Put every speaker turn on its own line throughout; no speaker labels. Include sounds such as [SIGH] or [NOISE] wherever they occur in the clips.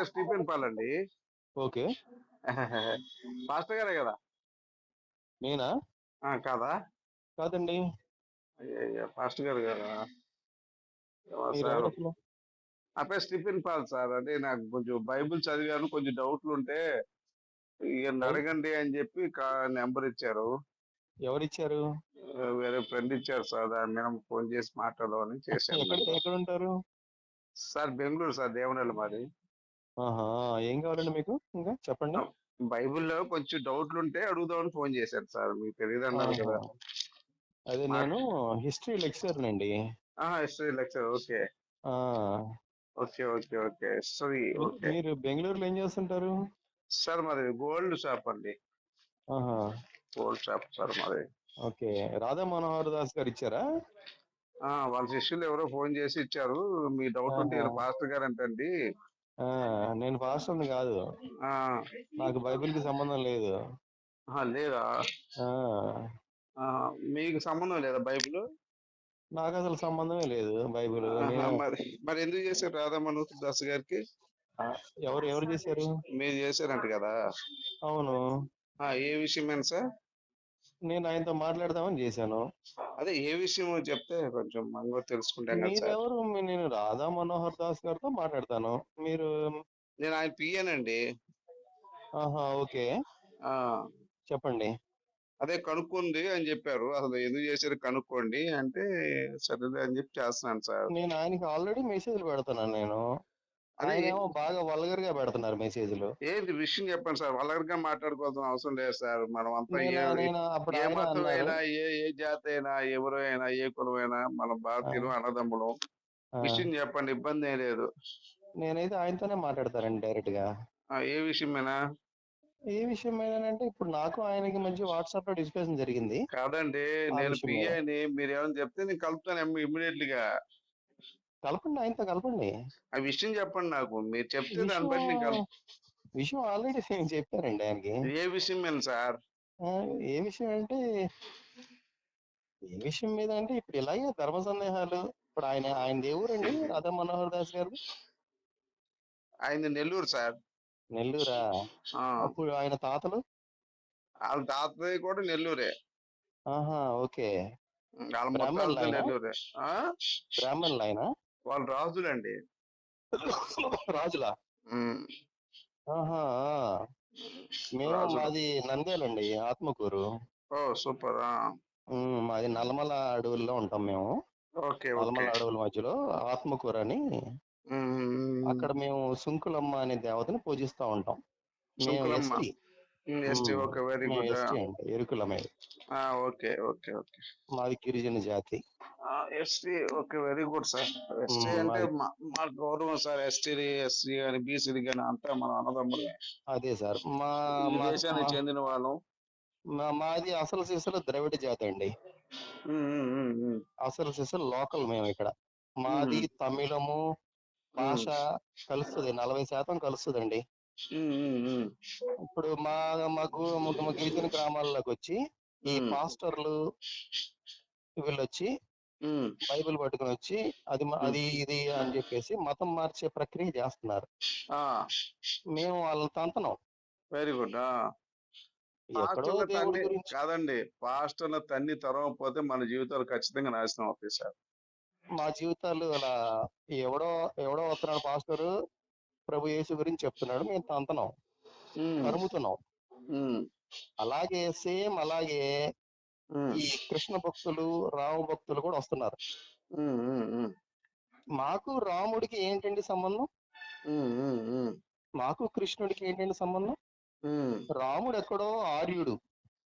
పేరు Stephen Paul అండి.
Okay. [LAUGHS]
Pastor గారే కదా.
నేనా?
ఆ, కాదా?
కాదండి.
పాస్టర్ గారు కదా? నా పేరు స్టీఫెన్ పాల్ సార్. అంటే నాకు కొంచెం బైబిల్ చదివాను కొంచెం డౌట్లు ఉంటే అడగండి అని చెప్పి నెంబర్ ఇచ్చారు.
ఎవరు ఇచ్చారు
వేరే ఫ్రెండ్ ఇచ్చారు సార్. దాని మీద ఫోన్ చేసి మాట్లాడదామని చేశాను.
ఎక్కడ ఉంటారు
సార్ బెంగళూరు సార్ దేవనెల మాది.
ఆహా! ఏం కావాలండి మీకు ఇంకా? చెప్పండి.
బైబిల్లో కొంచెం డౌట్లు ఉంటే అడుగుదామని ఫోన్ చేశారు సార్. మీకు తెలియదు అన్నారు కదా.
అదే నేను హిస్టరీ లెక్చర్ అండి
history lecture okay. Okay okay okay. History
మీరు బెంగళూరులో ఏం చేస్తుంటారు?
సార్ మాది గోల్డ్ షాప్ అండి. గోల్డ్ షాప్ సార్ మాది.
ఓకే. రాధా మనోహర్ దాస్ గారు ఇచ్చారా?
ఆ, వాళ్ళ శిష్యులు ఎవరో ఫోన్ చేసి ఇచ్చారు. మీ డౌట్ ఉంటే పాస్టర్ గారు అంటండి
ఆ, నేను పాస్టర్ని కాదు.
ఆ,
నాకు బైబిల్కి సంబంధం లేదు.
లేదా? మీకు సంబంధం లేదా బైబిల్?
నాకు అసలు సంబంధమే లేదు బైబిల్.
మరి ఎందుకు చేశారు రాధామను దాస్ గారికి?
ఎవరు ఎవరు చేశారు?
మీరు చేశారంట కదా.
అవును.
ఆ, ఏ విషయమేనా సార్?
నేను ఆయనతో మాట్లాడదామని చేశాను.
అదే ఏ విషయం చెప్తే కొంచెం మనం కూడా తెలుసుకుంటాం కదా సార్.
మీరెవరు మీ- నేను రాధా మనోహర్ దాస్ గారితో మాట్లాడతాను. మీరు
నేను ఆయన పియ్యానండి
ఆహా ఓకే.
ఆ.
చెప్పండి.
అదే కనుక్కుంది అని చెప్పారు. అసలు ఎందుకు చేశారు కనుక్కోండి అంటే సరేలే అని చెప్పి చేస్తున్నాను సార్.
నేను ఆయనకి ఆల్రెడీ మెసేజ్లు పెడుతున్నాను నేను.
అదే
ఆయన ఏమో బాగా వల్గర్గా పెడుతున్నారు మెసేజ్లు.
ఏంటి విషయం చెప్పండి సార్? వల్గర్గా మాట్లాడుకోవాల్సిన అవసరం లేదు సార్. మనం అంతా ఏ ఏ అయినా ఏ జాతి అయినా ఎవరు అయినా ఏ కులం అయినా మన భారతీయులు అన్నదమ్ములు. విషయం చెప్పండి ఇబ్బంది ఏం లేదు.
నేనైతే ఆయనతోనే మాట్లాడతానండి
డైరెక్ట్గా ఏ విషయమైనా?
ఏ విషయం ఏంటంటే ఇప్పుడు నాకు ఆయనకి మధ్య వాట్సాప్లో డిస్కషన్ జరిగింది.
కాదండి నేను. పియ్యని మీరు ఏమైనా చెప్తే నేను కలుపుతాను ఇమ్మీడియట్గా
కలపండి ఆయనతో కలపండి.
ఆ విషయం చెప్పండి నాకు. మీరు చెప్తే దాన్ని బట్టి నేను
విషయం
కలుపు
విషయం ఆల్రెడీ నేను చెప్పానండి ఆయనకి.
ఏ విషయం మీద సార్?
ఆ, ఏ విషయం అంటే ఏ విషయం మీద అంటే ఇప్పుడు ఇలాగే ధర్మ సందేహాలు ఇప్పుడు ఆయన ఆయన దేవురండి రాధా మనోహర్ దాస్ గారు.
ఆయన నెల్లూరు సార్.
నెల్లూరా?
ఆ,
అప్పుడు ఆయన తాతలు?
వాళ్ళ తాతయ్య కూడా నెల్లూరే.
ఆహా ఓకే.
వాళ్ళ
బ్రాహ్మణులు
మొత్తాలతో
ఆయన?
నెల్లూరే. ఆ?
బ్రాహ్మణులు ఆయన?
వాళ్ళు రాజులండి.
రాజులా. ఆహా. మేము. మాది నంద్యాలండి ఆత్మకూరు.
ఓ సూపర్
మాది నల్లమల అడవుల్లో ఉంటాం మేము.
ఓకే
నల్లమల అడవుల మధ్యలో ఆత్మకూరు అని. అక్కడ మేము సుంకులమ్మ అనే దేవతని పూజిస్తా ఉంటాం. మేము
Sunkulamma.
ST.
Um, ST okay very
మేము
గుడ్
ఎస్టీ అండి ఎరుకులమే.
Okay okay okay.
మాది గిరిజన జాతి
ST okay very good sir. ST అంటే మా- గౌరవం సార్. ఎస్టీ ఎస్సీ కానీ బీసీ కానీ అంతా మన అన్నదమ్ములే.
అదే సార్. మా
దేశానికి చెందిన వాళ్ళం.
మాది అసలు సిసలు ద్రవిడ జాతి అండి. అసలు సిసలు లోకల్ మేము ఇక్కడ. మాది తమిళము భాష కలుస్తుంది. నలభై శాతం కలుస్తుందండి. ఇప్పుడు మా మాకు మా గిరిజన గ్రామాల్లోకి వచ్చి ఈ. పాస్టర్లు వీళ్ళు వచ్చి. బైబిల్ పట్టుకొని వచ్చి అది అది ఇది అని చెప్పేసి మతం మార్చే ప్రక్రియ చేస్తున్నారు.
ఆ.
మేము వాళ్ళని తంతనం.
Very good.
గురించి
కాదండి. పాస్టర్ల తన్ని తరవకపోతే మన జీవితాలు ఖచ్చితంగా నాశనం అవుతాయి సార్.
మా జీవితాలు అలా ఎవడో ఎవడో వస్తున్నాడు పాస్టరు ప్రభు యేసు గురించి చెప్తున్నాడు. మేము తంతనం. తరుముతున్నాం. అలాగే సేమ్ అలాగే ఈ కృష్ణ భక్తులు రామ భక్తులు కూడా వస్తున్నారు. మాకు రాముడికి ఏంటండి సంబంధం? మాకు కృష్ణుడికి ఏంటండి సంబంధం. రాముడు ఎక్కడో ఆర్యుడు.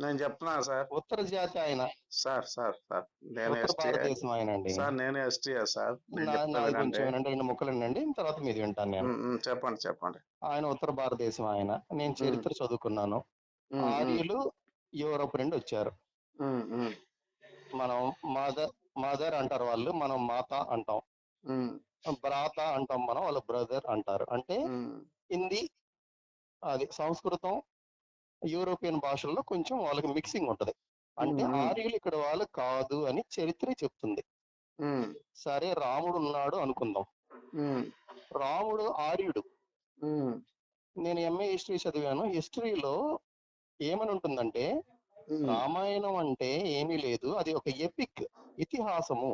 నేను చెప్తున్నా సార్.
ఉత్తర జాతి ఆయన.
Sir sir sir. నేను
భారతదేశం ఆయన అండి
సార్ నేను ఎస్టీ సార్?
తర్వాత మీది వింటాను నేను.
చెప్పండి చెప్పండి.
ఆయన ఉత్తర భారతదేశం ఆయన. నేను చరిత్ర చదువుకున్నాను. ఆర్యులు యూరోప్ నుండి వచ్చారు. మనం మదర్ మదర్ అంటారు వాళ్ళు మనం మాత అంటాం. భ్రాత అంటాం మనం వాళ్ళు బ్రదర్ అంటారు. అంటే హిందీ అది సంస్కృతం యూరోపియన్ భాషల్లో కొంచెం వాళ్ళకి మిక్సింగ్ ఉంటది. అంటే. ఆర్యులు ఇక్కడ వాళ్ళు కాదు అని చరిత్ర చెప్తుంది. సరే రాముడు ఉన్నాడు అనుకుందాం. రాముడు ఆర్యుడు. నేను ఎంఏ హిస్టరీ చదివాను. హిస్టరీలో ఏమని ఉంటుందంటే రామాయణం అంటే ఏమీ లేదు. అది ఒక ఎపిక్ ఇతిహాసము.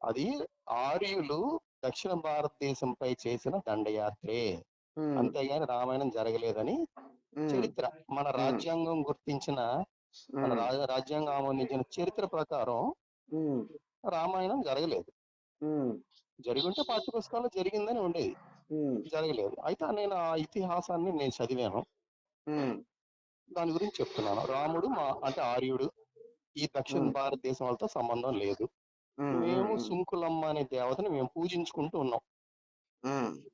అది ఆర్యులు దక్షిణ భారతదేశంపై చేసిన దండయాత్రే. అంతేగాని రామాయణం జరగలేదని చరిత్ర. మన రాజ్యాంగం గుర్తించిన మన రాజ్యాంగం ఆమోదించిన చరిత్ర ప్రకారం రామాయణం జరగలేదు. జరిగుంటే పాఠ్య పుస్తకాల్లో జరిగిందని ఉండేది. జరగలేదు. అయితే నేను ఆ ఇతిహాసాన్ని నేను చదివాను. దాని గురించి చెప్తున్నాను. రాముడు మా అంటే ఆర్యుడు ఈ దక్షిణ. భారతదేశం వాళ్ళతో సంబంధం లేదు. మేము సుంకులమ్మ అనే దేవతని మేము పూజించుకుంటూ ఉన్నాం.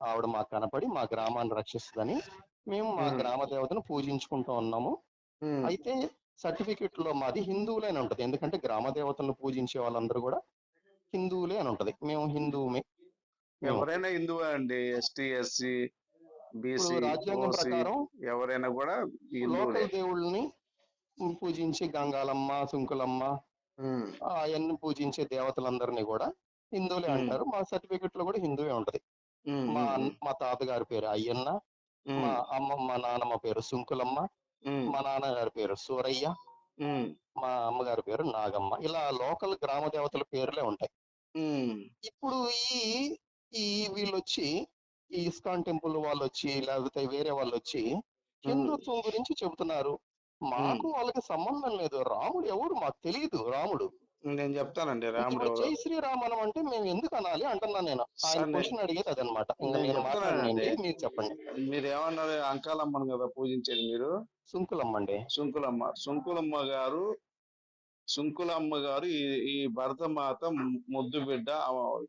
ఆవిడ మాకు కనపడి మా గ్రామాన్ని రక్షిస్తుందని మేము మా. గ్రామ దేవతను పూజించుకుంటూ ఉన్నాము. అయితే సర్టిఫికెట్లో మాది హిందువులే అని ఉంటది. ఎందుకంటే గ్రామ దేవతలను పూజించే వాళ్ళందరూ కూడా హిందువులే అని ఉంటది. మేము హిందువుమే. మేము
ఎవరైనా హిందువే అండి? ST SC? బీసీ
రాజ్యాంగం ప్రకారం
ఎవరైనా కూడా
లోకల్ దేవుళ్ళని పూజించి గంగాలమ్మ సుంకులమ్మ అవన్నీ పూజించే దేవతలందరినీ కూడా హిందువులే. అంటారు. మా సర్టిఫికెట్లో కూడా హిందువే ఉంటది. మా మా తాతగారి పేరు అయ్యన్న మా అమ్మ మా నాన్నమ్మ పేరు సుంకులమ్మ మా నాన్నగారి పేరు సూరయ్య మా అమ్మగారి పేరు నాగమ్మ. ఇలా లోకల్ గ్రామ దేవతల పేర్లే ఉంటాయి. ఇప్పుడు ఈ ఈ వీళ్ళు వచ్చి ఈ ఇస్కాన్ టెంపుల్ వాళ్ళు వచ్చి లేకపోతే వేరే వాళ్ళు వచ్చి హిందుత్వం గురించి చెబుతున్నారు. మాకు వాళ్ళకి సంబంధం లేదు. రాముడు ఎవరు? మాకు తెలియదు రాముడు.
నేను చెప్తానండి రాముడు.
జై శ్రీరామనం అంటే మేము ఎందుకు అనాలి అంటున్నాను నేను. ఆయన. క్వశ్చన్ అడిగేది అదనమాట. మీరు చెప్పండి
మీరు ఏమన్నారు అంకాలమ్మను కదా పూజించేది మీరు?
సుంకులమ్మండి
సుంకులమ్మ సుంకులమ్మ గారు సుంకులమ్మ గారు ఈ ఈ భరతమాత ముద్దు బిడ్డ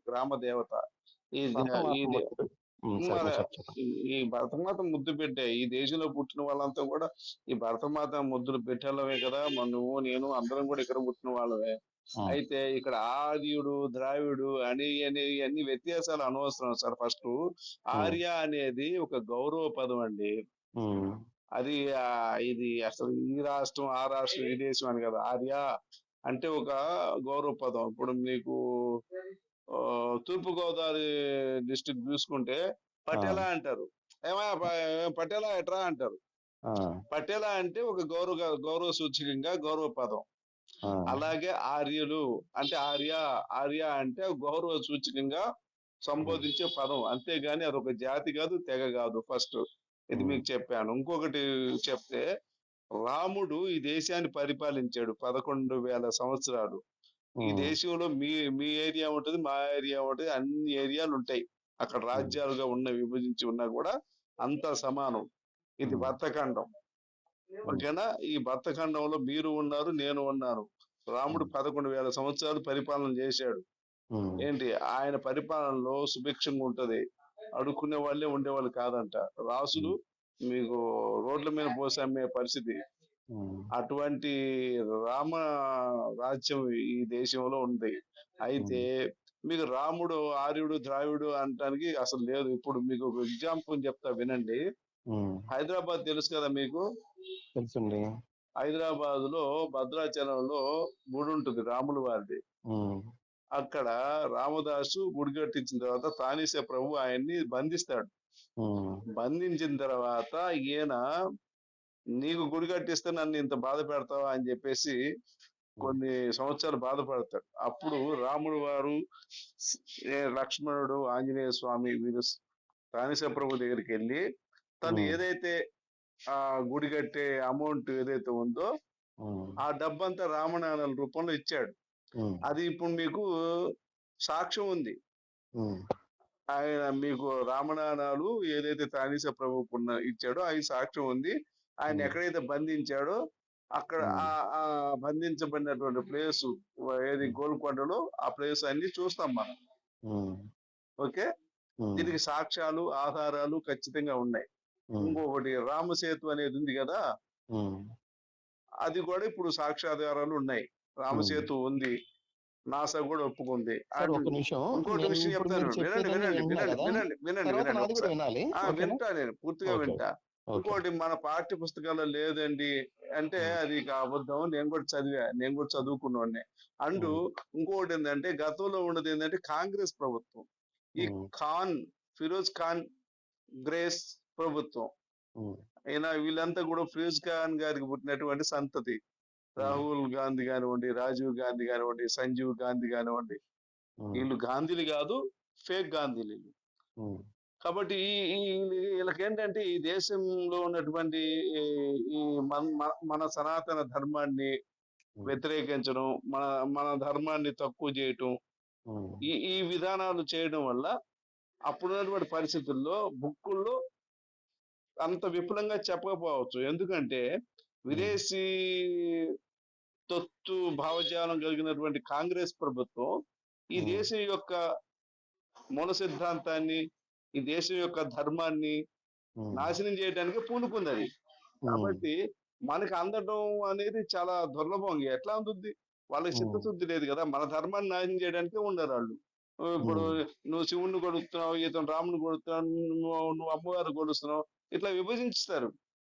గ్రామ దేవత ఈ ఈ భరతమాత ముద్దు బిడ్డే ఈ దేశంలో పుట్టిన వాళ్ళంతా కూడా ఈ భరతమాత ముద్దులు పెట్టాలమే కదా. మన నువ్వు నేను అందరం కూడా ఇక్కడ పుట్టిన వాళ్ళమే. అయితే ఇక్కడ ఆర్యుడు ద్రావిడు అని అని అన్ని వ్యత్యాసాలు అనవసరం సార్. ఫస్ట్ ఆర్య అనేది ఒక గౌరవ పదం అండి. అది ఇది అసలు ఈ రాష్ట్రం ఆ రాష్ట్రం ఈ దేశం అని కదా. ఆర్య అంటే ఒక గౌరవ పదం. ఇప్పుడు మీకు ఆ, తూర్పు గోదావరి డిస్ట్రిక్ట్ చూసుకుంటే పటేలా అంటారు. ఏమయ్య పటేలా ఎట్రా అంటారు? పటేలా అంటే ఒక గౌరవ గౌరవ సూచకంగా గౌరవ పదం. అలాగే ఆర్యులు అంటే ఆర్య ఆర్య అంటే గౌరవ సూచకంగా సంబోధించే పదం. అంతేగాని అదొక జాతి కాదు తెగ కాదు. ఫస్ట్ ఇది. మీకు చెప్పాను. ఇంకొకటి చెప్తే రాముడు ఈ దేశాన్ని పరిపాలించాడు పదకొండు వేల సంవత్సరాలు. ఈ దేశంలో మీ మీ ఏరియా ఉంటది మా ఏరియా ఉంటది అన్ని ఏరియాలు ఉంటాయి. అక్కడ రాజ్యాలుగా ఉన్న విభజించి ఉన్నా కూడా అంతా సమానం. ఇది. భర్తఖండం ఓకేనా? ఈ భర్తఖండంలో మీరు ఉన్నారు నేను ఉన్నాను. రాముడు పదకొండు వేల సంవత్సరాలు పరిపాలన చేశాడు. ఏంటి? ఆయన పరిపాలనలో సుభిక్షంగా ఉంటది. అడుక్కునే వాళ్ళే ఉండేవాళ్ళు కాదంట. రాసులు మీకు రోడ్ల మీద పోసి అమ్మే పరిస్థితి. అటువంటి రామ రాజ్యం ఈ దేశంలో ఉంది. అయితే మీకు రాముడు ఆర్యుడు ద్రావిడు అనటానికి అసలు లేదు. ఇప్పుడు మీకు ఒక ఎగ్జాంపుల్ చెప్తా వినండి. హైదరాబాద్ తెలుసు కదా మీకు?
తెలుసండి.
హైదరాబాద్లో భద్రాచలంలో గుడి ఉంటుంది రాముల వారిది. అక్కడ రామదాసు గుడి కట్టించిన తర్వాత తానీసే ప్రభు ఆయన్ని బంధిస్తాడు. బంధించిన తర్వాత ఈయన నీకు గుడి కట్టిస్తే నన్ను ఇంత బాధ పెడతావా అని చెప్పేసి కొన్ని సంవత్సరాలు బాధపడతాడు. అప్పుడు రాముడు వారు లక్ష్మణుడు ఆంజనేయ స్వామి వీరు తానిస ప్రభు దగ్గరికి వెళ్ళి తను. ఏదైతే ఆ గుడి కట్టే అమౌంట్ ఏదైతే ఉందో ఆ డబ్బంతా రామనాణాల రూపంలో ఇచ్చాడు. అది ఇప్పుడు మీకు సాక్ష్యం ఉంది. ఆయన మీకు రామనాణాలు ఏదైతే తానీస ప్రభుకు ఉన్న ఇచ్చాడో అవి సాక్ష్యం ఉంది. ఆయన. ఎక్కడైతే బంధించాడో అక్కడ. ఆ ఆ బంధించబడినటువంటి ప్లేస్ ఏది గోల్కొండలో ఆ ప్లేస్ అన్ని చూస్తాం మనం. ఓకే? దీనికి సాక్ష్యాలు ఆధారాలు ఖచ్చితంగా ఉన్నాయి. ఇంకొకటి రామసేతు అనేది ఉంది కదా? అది కూడా ఇప్పుడు సాక్ష్యాధారాలు ఉన్నాయి. రామసేతు ఉంది. నాసా కూడా ఒప్పుకుంది. ఇంకోటి విషయం చెప్తాను వినండి వినండి వినండి వినండి వినండి వినండి
ఓకేనా?
వింటా నేను. పూర్తిగా. వింటా. ఇంకోటి మన పాఠ్య పుస్తకాల్లో లేదండి. అంటే. అది అబద్ధం. నేను కూడా చదివా. నేను కూడా చదువుకున్నవాడిని అండ్ ఇంకోటి ఏంటంటే గతంలో ఉన్నది ఏంటంటే కాంగ్రెస్ ప్రభుత్వం. ఈ ఖాన్ ఫిరోజ్ ఖాన్ గ్రేస్ ప్రభుత్వం. అయినా వీళ్ళంతా కూడా ఫిరోజ్ ఖాన్ గారికి పుట్టినటువంటి సంతతి. రాహుల్ గాంధీ కానివ్వండి రాజీవ్ గాంధీ కానివ్వండి సంజీవ్ గాంధీ కానివ్వండి. వీళ్ళు గాంధీలు కాదు ఫేక్ గాంధీలు కాబట్టి ఈ- వీళ్ళకి ఏంటంటే ఈ దేశంలో ఉన్నటువంటి ఈ- మన సనాతన ధర్మాన్ని వ్యతిరేకించడం మన మన ధర్మాన్ని తక్కువ చేయటం ఈ ఈ విధానాలు చేయడం వల్ల అప్పుడున్నటువంటి పరిస్థితుల్లో బుక్కుల్లో అంత విపులంగా చెప్పకపోవచ్చు. ఎందుకంటే విదేశీ తొత్తు భావజాలం కలిగినటువంటి కాంగ్రెస్ ప్రభుత్వం ఈ. దేశం యొక్క మూల సిద్ధాంతాన్ని ఈ దేశం యొక్క ధర్మాన్ని నాశనం చేయడానికి పూనుకుంది అది కాబట్టి మనకి అందడం అనేది చాలా దుర్లభం ఎట్లా అందుద్ది వాళ్ళకి. చిత్తశుద్ధి లేదు కదా. మన ధర్మాన్ని నాశనం చేయడానికే ఉండరు వాళ్ళు. ఇప్పుడు నువ్వు శివుణ్ణి కొడుతున్నావు ఇతను రాముని కొడుతున్నావు నువ్వు నువ్వు అమ్మవారు కొడుస్తున్నావు ఇట్లా విభజించుతారు.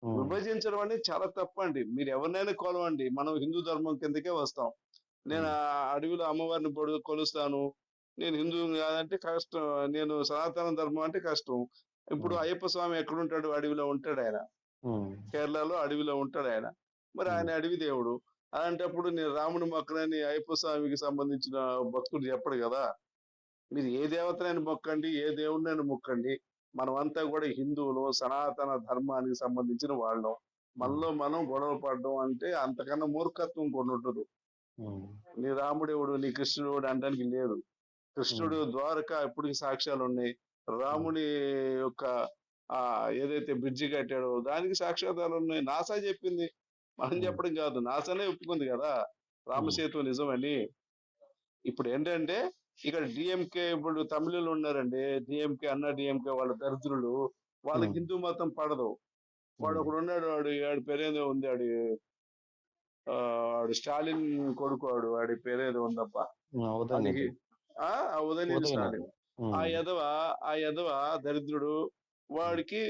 విభజించడం అనేది చాలా తప్పండి. మీరు ఎవరినైనా కొలవండి. మనం హిందూ ధర్మం కిందకే వస్తాం. నేను అడవిలో అమ్మవారిని కొలుస్తాను నేను హిందూ కాదంటే కష్టం. నేను సనాతన ధర్మం అంటే కష్టం. ఇప్పుడు. అయ్యప్ప స్వామి ఎక్కడుంటాడు? అడవిలో ఉంటాడు ఆయన. కేరళలో అడవిలో ఉంటాడు ఆయన. మరి ఆయన అడవి దేవుడు. అలాంటప్పుడు నేను రాముని మొక్కనని అయ్యప్ప స్వామికి సంబంధించిన భక్తుడు చెప్పడు కదా? మీరు ఏ దేవతనైనా మొక్కండి ఏ దేవుడినైనా మొక్కండి. మనమంతా కూడా హిందువులు సనాతన ధర్మానికి సంబంధించిన వాళ్ళం. మనలో మనం గొడవ పడడం అంటే అంతకన్నా మూర్ఖత్వం కొన్ని
ఉమ్,
నీ రాముడెవడు? నీ కృష్ణుడు అనడానికి లేదు. కృష్ణుడు ద్వారక ఇప్పటికి సాక్ష్యాలు ఉన్నాయి? రాముడి యొక్క ఆ ఏదైతే బ్రిడ్జి కట్టాడో దానికి సాక్ష్యాధారాలు ఉన్నాయి. నాసా చెప్పింది. మనం. చెప్పడం కాదు. నాసానే ఒప్పుకుంది కదా? రామసేతు నిజమని. ఇప్పుడు ఏంటంటే ఇక్కడ డిఎంకే ఇప్పుడు తమిళులు ఉన్నారండి. డిఎంకే అన్న డిఎంకే వాళ్ళ దరిద్రులు. వాళ్ళకి. హిందూ మతం పడదు. వాడు ఒకడు ఉన్నాడు. వాడు వాడి పేరేదో ఉంది. వాడి వాడు స్టాలిన్ కొడుకు వాడు వాడి పేరేదో ఉందప్ప. ఆ! ఆ ఉదయనిధి
ఉదయనిధి.
స్టాలిన్
ఉమ్,
ఆ యదవ ఆ యదవ దరిద్రుడు వాడికి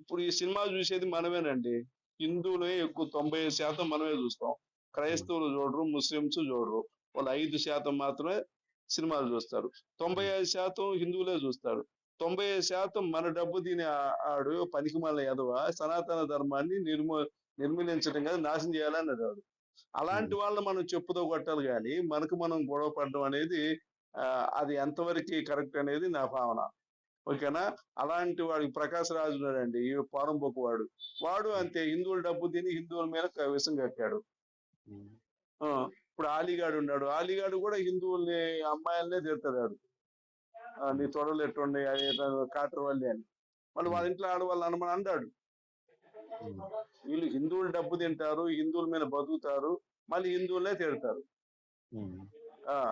ఇప్పుడు ఈ సినిమా చూసేది మనమేనండి. హిందువులే ఎక్కువ తొంభై ఐదు శాతం మనమే చూస్తాం. క్రైస్తవులు చూడరు ముస్లింస్ చూడరు. వాళ్ళు ఐదు శాతం మాత్రమే సినిమాలు చూస్తారు. తొంభై ఐదు శాతం హిందువులే చూస్తారు. తొంభై ఐదు శాతం మన డబ్బు తినే ఆడు పనికి మళ్ళీ యదవ సనాతన ధర్మాన్ని నిర్మూ నిర్మూలించడం కాదు నాశనం చేయాలని వాడు అలాంటి వాళ్ళని మనం చెప్పుతో కొట్టాలి కానీ మనకు మనం గొడవ పడడం అనేది అది ఎంతవరకు కరెక్ట్ అనేది నా భావన. ఓకేనా? అలాంటి వాడికి ప్రకాశ్ రాజు ఉన్నాడండి ఈ పోరంబోకు వాడు. వాడు అంతే హిందువుల డబ్బు తిని హిందువుల మీద విషం
కట్టాడు.
ఆ, ఇప్పుడు ఆలీగాడు ఉన్నాడు. ఆలీగాడు కూడా హిందువుల్ని అమ్మాయిలనే తిడతాడు నీ తొడలు ఎట్టుండి కాటర్ వాళ్ళే అని. మళ్ళీ వాళ్ళ ఇంట్లో ఆడవాళ్ళు అనమని అన్నాడు వీళ్ళు హిందువులు డబ్బు తింటారు హిందువుల మీద బతుకుతారు మళ్ళీ హిందువులనే తిడతారు.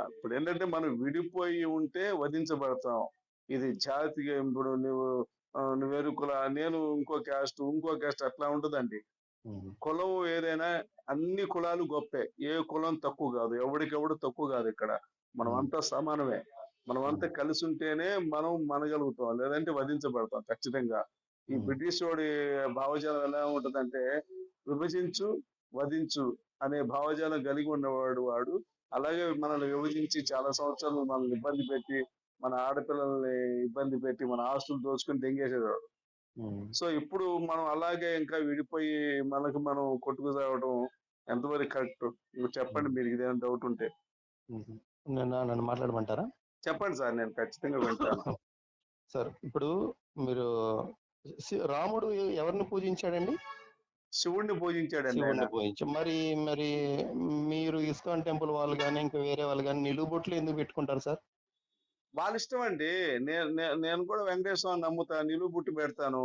ఇప్పుడు ఏంటంటే మనం విడిపోయి ఉంటే వధించబడతాం. ఇది జాతిగా ఇప్పుడు నువ్వు ఆ, నువ్వు వేరు కుల నేను ఇంకో క్యాస్ట్ ఇంకో క్యాస్ట్ అట్లా ఉంటదండి. కులం ఏదైనా అన్ని కులాలు గొప్పే. ఏ కులం తక్కువ కాదు. ఎవడికెవడు తక్కువ కాదు ఇక్కడ. మనం అంతా సమానమే. మనం అంతా కలిసి ఉంటేనే మనం మనగలుగుతాం. లేదంటే వధించబడతాం ఖచ్చితంగా. ఈ. బ్రిటిష్ వాడి భావజాలం ఎలా ఉంటదంటే విభజించు వధించు అనే భావజాలం కలిగి ఉన్నవాడు వాడు అలాగే మనల్ని విభజించి చాలా సంవత్సరాలు మనల్ని ఇబ్బంది పెట్టి మన ఆడపిల్లల్ని ఇబ్బంది పెట్టి మన ఆస్తులు దోచుకుని దెంగేసేవాడు. సో ఇప్పుడు మనం అలాగే ఇంకా విడిపోయి మనకు మనం కొట్టుకు సాగడం ఎంతవరకు కరెక్ట్? చెప్పండి మీరు ఇదేమైనా డౌట్ ఉంటే.
నన్ను మాట్లాడమంటారా?
చెప్పండి సార్ నేను ఖచ్చితంగా వింటాను. [LAUGHS]
సార్ ఇప్పుడు మీరు రాముడు ఎవరిని పూజించాడండి?
శివుణ్ణి పూజించాడండి ఆయన
శివుణ్ణి పూజించి మరి మరి మీరు ఇస్కాన్ టెంపుల్ వాళ్ళు కానీ ఇంకా వేరే వాళ్ళు కానీ నిలువుబొట్లు ఎందుకు పెట్టుకుంటారు సార్?
వాళ్ళ ఇష్టం అండి. నేను కూడా వెంకటేశ్వర నమ్ముతా నిలువు బుట్టు పెడతాను.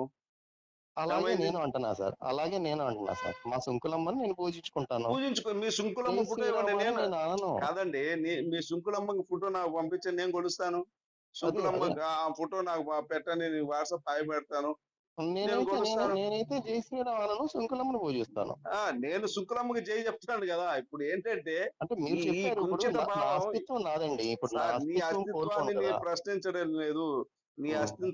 అలాగే? నేను అంటున్నా సార్. అలాగే నేను అంటున్నా సార్. మా సుంకులమ్మని నేను పూజించుకుంటాను.
పూజించుకో మీ సుంకులమ్మ ఫోటో నేను
నేను అనను.
కాదండి మీ సుంకులమ్మ ఫోటో నాకు పంపించండి నేను కొలుస్తాను. సుంకులమ్మ ఫోటో నాకు పెట్టండి వాట్సాప్ హాయ్ పెడతాను.
నేనైతే నేను
కొలుస్తాను.
నేనైతే జై శ్రీరామ్ అనను సుంకులమ్మని పూజిస్తాను.
ఆ నేను శుక్లమ్మకి జై చెప్తున్నాను కదా. ఇప్పుడు ఏంటంటే
అంటే మీరు చెప్పారు అస్తిత్వం నాదండి. ఇప్పుడు నా
అస్తిత్వాన్ని ప్రశ్నించడం లేదు. నీ. అస్తిత్వం